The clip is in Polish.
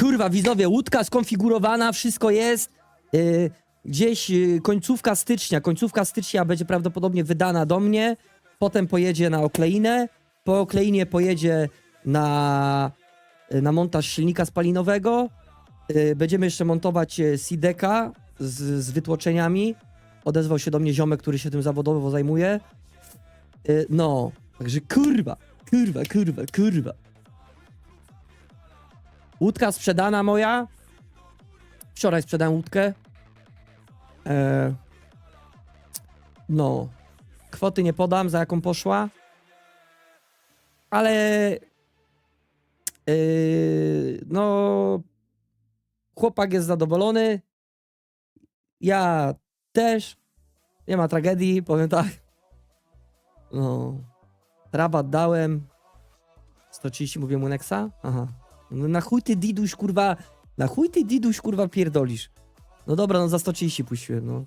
Kurwa, widzowie, łódka skonfigurowana, wszystko jest. Yy, gdzieś yy, końcówka stycznia, końcówka stycznia będzie prawdopodobnie wydana do mnie. Potem pojedzie na okleinę. Po okleinie pojedzie na, yy, na montaż silnika spalinowego. Yy, będziemy jeszcze montować yy, Sideka z, z wytłoczeniami. Odezwał się do mnie ziomek, który się tym zawodowo zajmuje. Yy, no, także kurwa, kurwa, kurwa, kurwa. Łódka sprzedana moja. Wczoraj sprzedałem łódkę. E, no. Kwoty nie podam, za jaką poszła. Ale. Yy, no. Chłopak jest zadowolony. Ja też. Nie ma tragedii, powiem tak. No. Rabat dałem. 130 mówię mu Nexa? Aha. No na chuj ty diduś kurwa, na chuj ty diduś kurwa pierdolisz. No dobra, no za 130 puściłem, no.